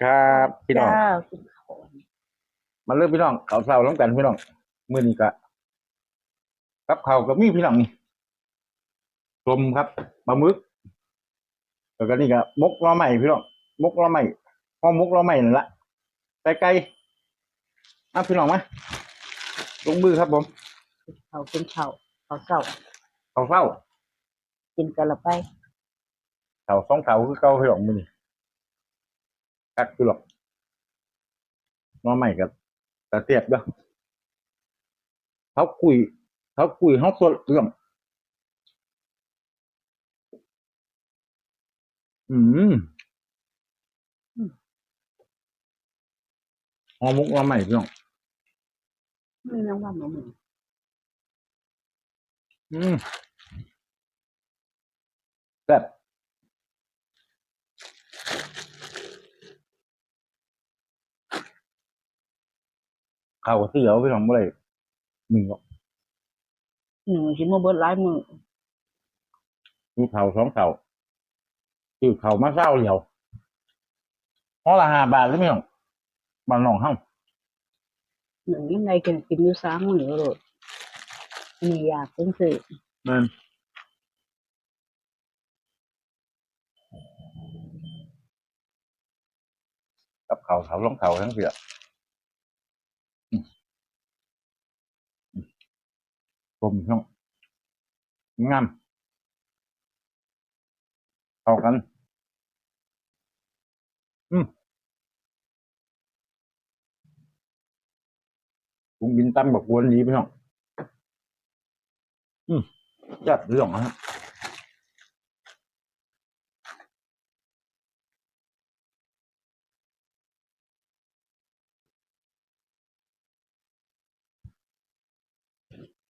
ครับพี่น้อง จ้ากินข้าวมาเริ่มพี่น้องเขาวเศร้าน้ำกันพี่น้องมื้อนี้ก็กับเขาวก็มีพี่น้องนี่ต้มครับปลาหมึกแล้วก็นี่ก็มกล้อใหม่พี่น้องมกล้อใหม่ห้องมกล้อใหม่นั่นละไก่ไก่อะพี่น้องมาลงมือครับผมข้าวกินข้าวข้าวเช้าเขาวเศร้ากินกันละไป เขาวสองเขาวคือเก่าพี่น้องมื้อนี้ กักพี่น้องล้อใหม่กับตะเตียบเด้อเขาคุยเขาคุยเขาสดพี่น้องอืมหอมุกมาใหม่พี่น้องไม่น้ำว่าหมูหมูอืมแซ่บ ข้าวเสียวพี่น้องบ่ได้หนึ่งหรอกหนึ่งชิมเบิดหลายมือมีข้าวสองข้าวคือข้าวมาเศร้าเหลียวห่อละห้าบาทเลยพี่น้องบ้านน้องเฮาหนึ่งยังไงกินกินอยู่สามมือเลยมีอยากเป็นสื่อแม่นกับข้าวข้าวรองข้าวทั้งเสียอืมอืม กลมช่องงามเข้ากัน อืมลุงบินตั้มบักวนนี้พี่น้องอืมจัดเรื่องนะ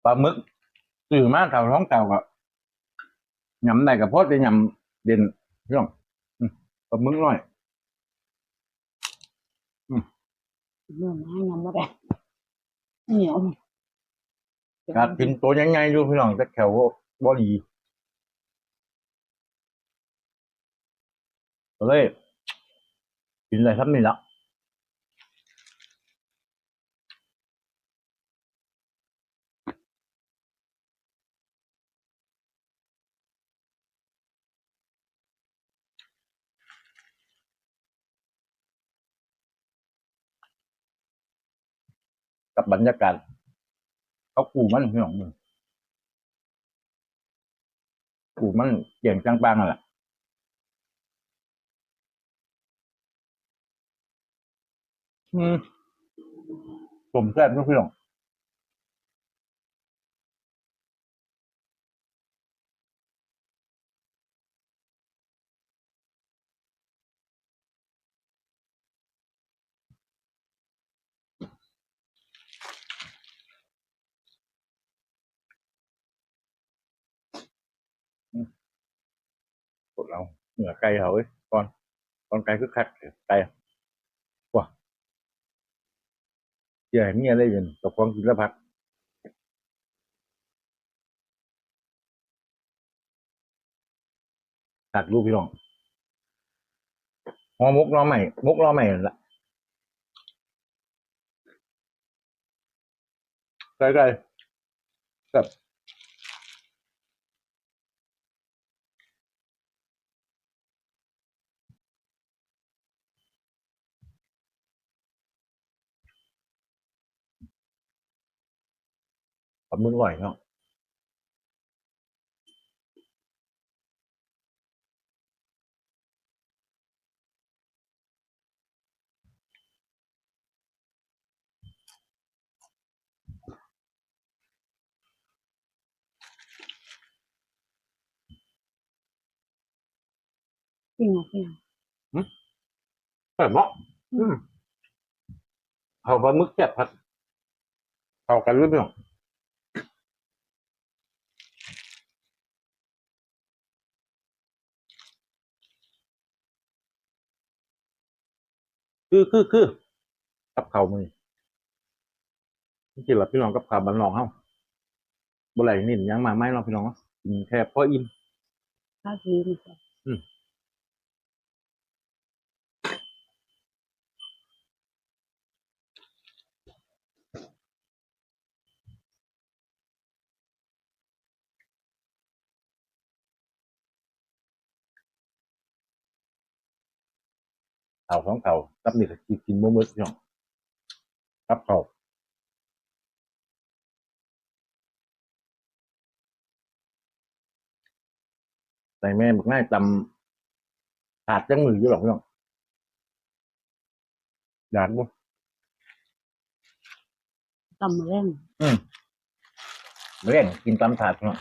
ปลาหมึกสื่อมาเก่าท้องเก่าก็ยำได้กับพอดไปยำเด่นพี่น้องอืมปลาหมึกน้อยเมื่อมายังไม่ได้เหนียวการกินตัวยังไงดูพี่น้องแต่แขวบ่ดีก็เลยกินอะไรครับนี่ละ กับบรรยากาศเขากูมันพี่น้องมึงกูมันเกี่ยงจังปางอะแหละอืมผมแซ่บทุกพี่น้อง เราเหนือไก่เขาเอ้ยก่อนก่อนไก่คือคักไก่ว้าเดี๋ยวให้เมียได้ยินตกฟองกินแล้วพักตักลูกพี่น้องหอมุกล้อใหม่ มุกล้อใหม่ละไก่ไก่แบบ ปลาหมึกอร่อยเนาะจริงเหรอพี่แบบเนาะอืมเอาปลาหมึกแซ่บผัดเข้ากันรู้ไหมน้อ คือคือคือกับเขาวมือนี่กินหลับพี่น้องกับข้าวบ้านนองเฮาบ่ไหลนี่ยังมาไม่เนาะพี่น้องเนาะกินแค่พออิ่มข้าวทีนี่าวสองข่าวรับนี่ก็กินกินบ่หมื้อพี่น้องรับข่าวใส่แม่บักง่ายตำถาดจังมืออยู่หรอกพี่น้องอยากบ่ตำแรงอืมเร่งกินตำถาดพี่น้อง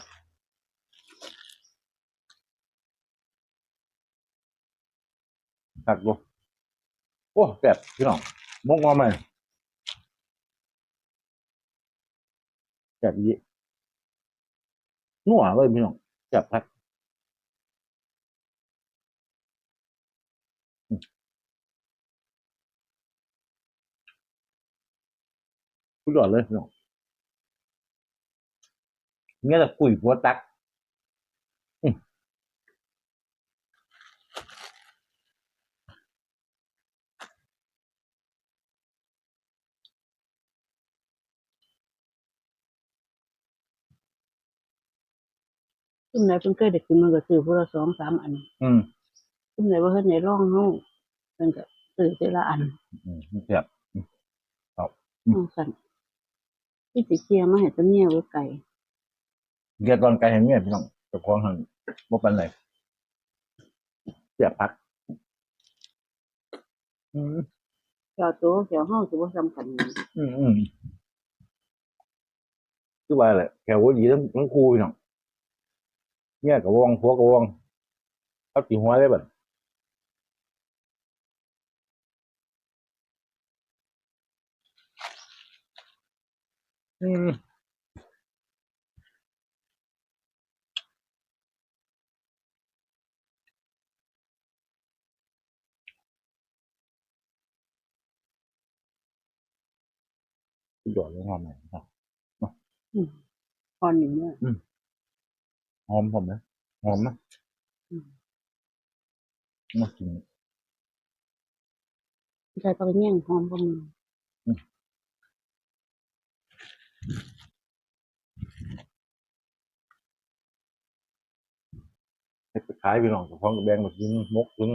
ตักบ่ โอ้แซ่บพี่น้องมกงอมาแซ่บยี่นัวเลยพี่น้องแซ่บพักอืมสุดยอดเลยพี่น้องเนี่ยจะคุยหัวตัก ซุ่มไหนเพิ่นเคยได้กินมันก็ซื้อผู้ละสองสามอันอืมซุ่มไหนว่าเฮ็ดในร่องเฮาเพิ่นก็ซื้อทีละอันอืมแซ่บอืมน้องสั่นที่สิเกียมาให้ตะเมียไว้ไก่เกียร์ตอนไกลเห็นเนี่ยพี่น้องเจะคล้าของหันบ่ปันไหนแซ่บพัก อืมเจ้าโตเจ้าเฮาสิบ่ซ้ำกันอืมอืมคือว่าแหละแขวว่าดีทั้งทั้งคู่พี่น้อง เนี่ยกับวงพัวกับวงเอาตีหัวได้บ่อืมสุดยอดเลยหอมเลยครับพรนี่เนี่ย หอมผมนะหอมนะอืมมากินใส่ก็ไปแย่งหอมบ่มีให้ไปขายพี่น้องกับพร้อมกับแบงมากินมกถึง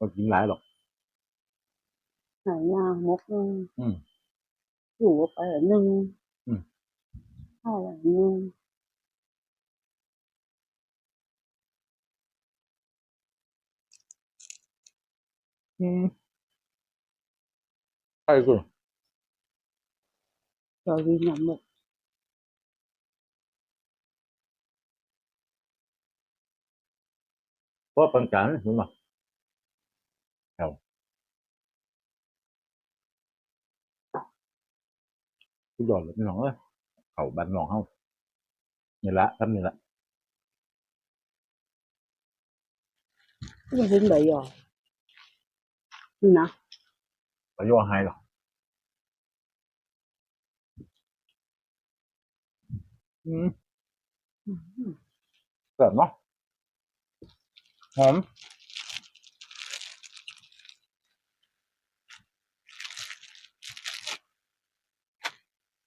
มากินหลายหรอกหายยางมกหนึงอืมอยู่ไปอันหนึงอืมข้าวอันหนึง อืมใช่กูเจ้าดีน้ำมกเพราะปังจันเห็นไหมครับทุกดอกเลยพี่ น้องเอ้ยเขาบันหนองเฮานี่ละทำนี่ละบ่เห็นใบยอนี่นะประโยชน์ให้หรอกอืมอืมเกิดเนาะหอม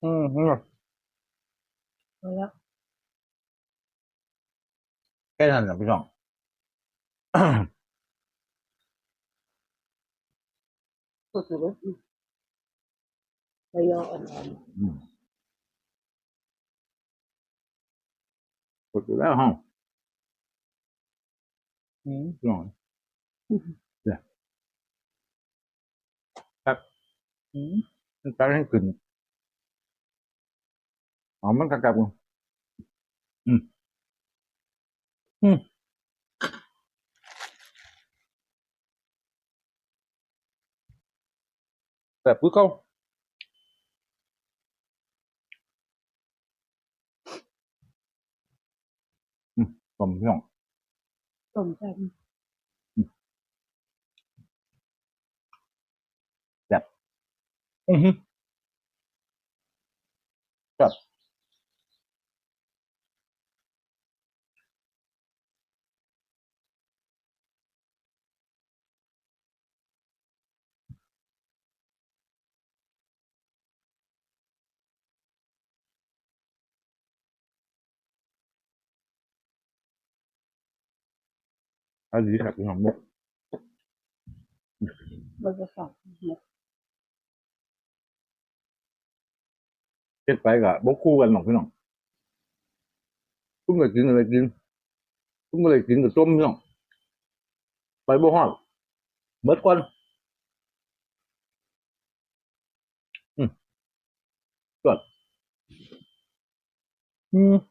อืมอืมพอแล้วแค่นั้นแหละพี่น้อง สุดเลยใบยออ่อนอืมกดอยู่แล้วห้องอืมพี่น้องๆเนี่ยครับอืมมันตัดให้ขึ้นอ๋อมันกระกับอืมอืม แบบกุ้ยเข้าอืมผมพี่น้องต้มแซ่บอือฮึครับ เอาดีครับพี่น้องมุกมันจะสอบเฮ็ดไปก็บ่คู่กันหรอกพี่น้องตุ้มก็กินอะไรกินตุ้มก็เลยกินกับต้มพี่น้องไปบ่ฮอดเบิดก่อนอืมกดอืมเนี่ยมึ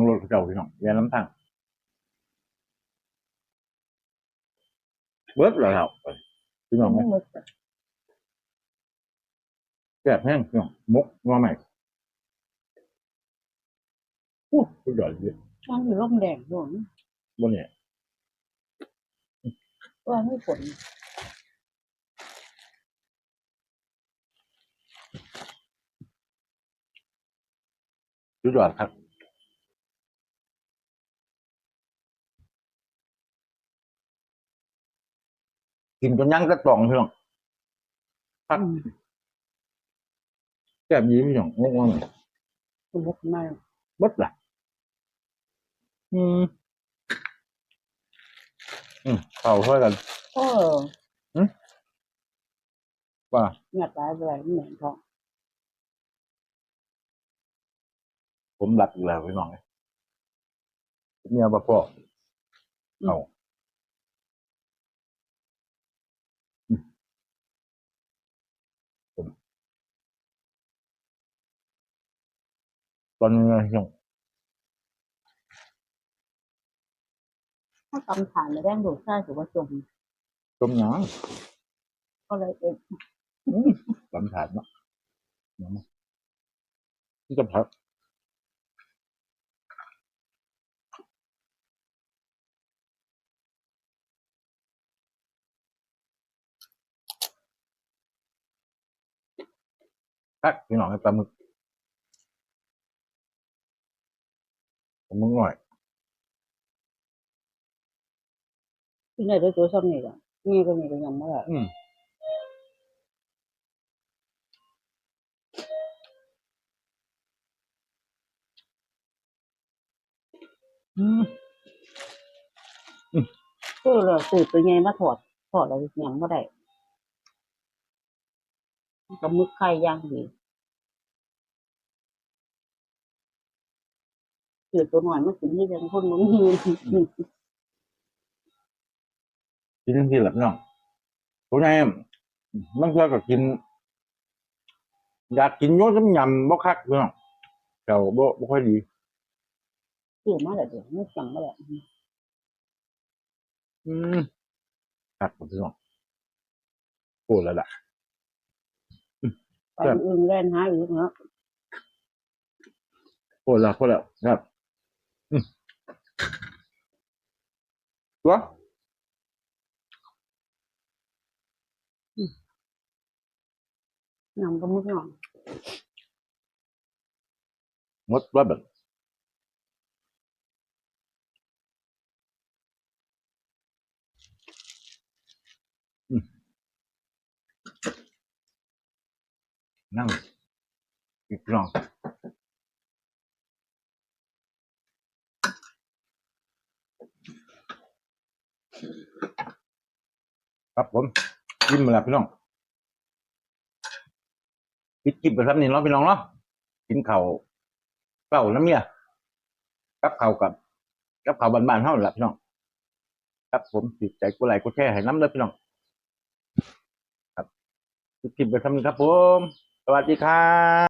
งรถเจ้าพี่น้องอย่าน้ำทางเบิด แล้วครับพี่น้องไม่หมดแซ่บแห้งพี่น้องมกมาใหม่โอ้สุดยอดเลยมันอยู่ร่มแดงด้วยบนเนี่ยว่าไม่ฝนสุดยอดครับกินจนยังกระต่องพี่น้องครับแซ่บยิ้มพี่น้องงกมาใหม่สมมติมาเบิดล่ะ อืม อืมเข้าช่วยกันก็ว่าหยาดตายไปเลยเหมือนท้องผมหลับอีกแล้วพี่น้องเนี่ยบ่พอเอาอืมผมตอนนี้ยัง ถ้าตำฐานในแรงดูดซ่าถือว่าจมจมหยังก็เลยเป็นสำถานเนาะเนาะนี่จะพักพักพี่น้องให้ปลาหมึกปลาหมึกหน่อย ที่ไหนได้ตัวซ้ำนี่ก็นี่ก็นี่ก็ยังไม่ได้อืมอืมก็เราตื่นตัวใหญ่มาถอดถอดอะไรยังไม่ได้กับมึกไข่ย่างดีตื่นตัวหน่อยมากินที่ยังคนมันยืน กินทั้งที่หลับน้องตัวใหญ่มันก็ก็กิน อยากกินโยนยำบ่คักพี่น้องแต่บ่บ่ค่อยดีตื่นมาแล้วเดี๋ยวไม่จังมาแล้วอืมคักพี่น้องพูดแล้วล่ะไปอื่นแล่นหาอีกเนาะพูดแล้วพูดแล้วครับอืมตัว หนำก็มึกหน่อยหมดว่าแบบนั่งอีกรองครับผมยิ้มมาแล้วพี่น้อง ปิดกิบไปครับนี่เนาะพี่น้องเนาะกินเข่าเป่าน้ำเนี่ยกับเข่ากับกับเข่าบ้านๆเท่านั้นแหละพี่น้องครับผมติดใจกูไหลกูแช่ให้น้ำเลยพี่น้องครับปิดกิบไปทำนี่ครับผม สวัสดีครับ